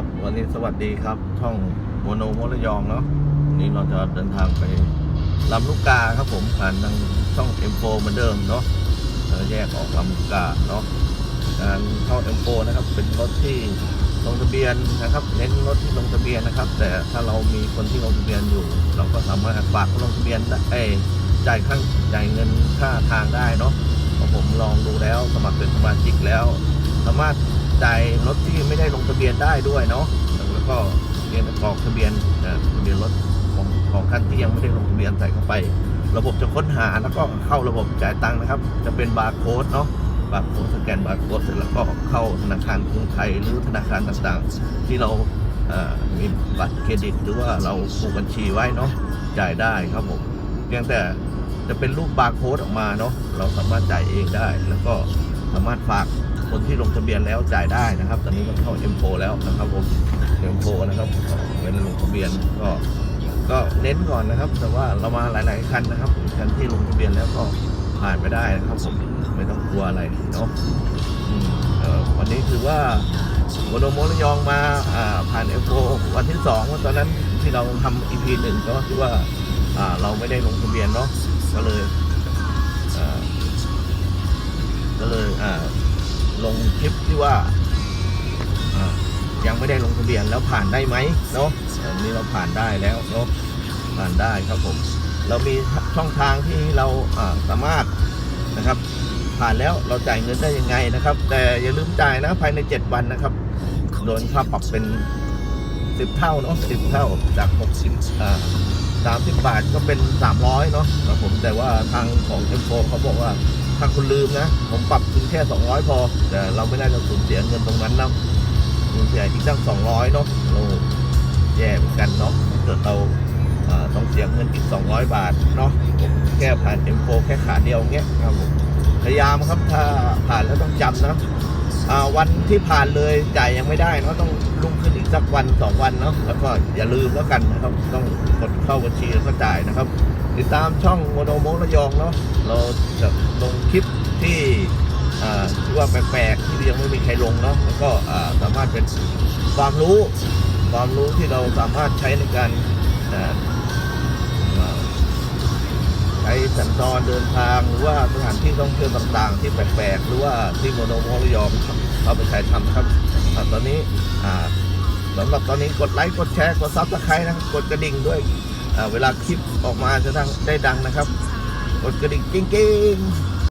ครับ วันนี้สวัสดีครับ ช่องโมโนโมระยองเนาะวันนี้เราจะเดินทางไปลำลูกกาครับผมผ่านทางช่อง M4 เหมือนเดิมเนาะแยกออกลำลูกกาเนาะการเข้า M4 นะครับ เป็นรถที่ลงทะเบียนนะครับ เน้นรถที่ลงทะเบียนนะครับ แต่ถ้าเรามีคนที่ลงทะเบียนอยู่ เราก็สามารถฝากลงทะเบียนได้จ่ายค่าจ่ายเงินค่าทางได้เนาะเพราะผมลองดูแล้วสมัครเป็นสมาชิกแล้ว สามารถ จ่ายรถที่ไม่ได้ลงทะเบียนได้ด้วยเนาะแล้วก็เรียนกรอกทะเบียนทะเบียนรถของของคันที่ยังไม่ได้ลงทะเบียนใส่เข้าไป ระบบจะค้นหาแล้วก็เข้าระบบจ่ายตังค์นะครับ จะเป็นบาร์โค้ดเนาะบาร์โค้ดสแกนบาร์โค้ดเสร็จแล้วก็เข้าธนาคารกรุงไทยหรือธนาคารต่างๆ ที่เรามีบัตรเครดิต หรือว่าเราผูกบัญชีไว้เนาะจ่ายได้ครับผมเพียงแต่จะเป็นรูปบาร์โค้ดออกมาเนาะเราสามารถจ่ายเองได้ แล้วก็สามารถฝาก คนที่ลงทะเบียนแล้วจ่ายได้นะครับ ตอนนี้มันเข้า M4 แล้วนะครับผม M4 นะครับเวลาลงทะเบียนก็ก็เน้นก่อนนะครับ แต่ว่าเรามาหลาย ๆ คันนะครับคันที่ลงทะเบียนแล้วก็ผ่านไปได้นะครับผมไม่ต้องกลัวอะไรเนาะวันนี้ถือว่าวันโดโมระยองมาอ่าผ่าน F4 วันที่สองวันตอนนั้นที่เราทำ EP หนึ่งก็ที่ว่าเราไม่ได้ลงทะเบียนเนาะก็เลยก็เลยอ่า ลงคลิปที่ว่ายังไม่ได้ลงทะเบียนแล้วผ่านได้ไหมเนาะอันนี้เราผ่านได้แล้วเนาะผ่านได้ครับผม เรามีช่องทางที่เราอ่าสามารถนะครับ ผ่านแล้วเราจ่ายเงินได้ยังไงนะครับ แต่อย่าลืมจ่ายนะภายใน 7 วันนะครับโดนค่าปรับเป็น 10 เท่าเนาะ10 เท่าจาก 60อ่า 30 บาทก็เป็น 300 เนาะครับผมแต่ว่าทางของเอ็มโฟเขาบอกว่าถ้าคุณลืมนะ ผมปรับคุณแค่ 200 พอ แต่เราไม่น่าจะสูญเสียเงินตรงนั้นนะสูญเสียอีกตั้งสองร้อยเนาะเราแย่เหมือนกันเนาะเกิดเราต้องเสียเงินอีกสองร้อยบาทเนาะผมแค่ผ่าน M4 แค่ขาเดียวเงี้ยครับผมพยายามครับถ้าผ่านแล้วต้องจำนะวันที่ผ่านเลยจ่ายยังไม่ได้เนาะต้องลุ่งขึ้น สักวันสองวันเนาะแล้วก็อย่าลืมแล้วกันนะครับ ต้องกดเข้าบัญชีแล้วก็จ่ายนะครับ ติดตามช่องโมโนโมระยองเนาะเราจะลงคลิปที่อ่าที่ว่าแปลกๆที่ยังไม่มีใครลงเนาะแล้วก็อ่าสามารถเป็นความรู้ความรู้ที่เราสามารถใช้ในการใช้สัญจรเดินทางหรือว่าสถานที่ท่องเที่ยวต่างๆ ที่แปลกๆ หรือว่าที่โมโนโมระยองเขาไปใช้ทำครับตอนนี้อ่า สำหรับตอนนี้กดไลค์กดแชร์กดซับสไครต์นะครับกดกระดิ่งด้วยเวลาคลิปออกมาจะดังได้ดังนะครับ กดกระดิ่งกิ้งๆ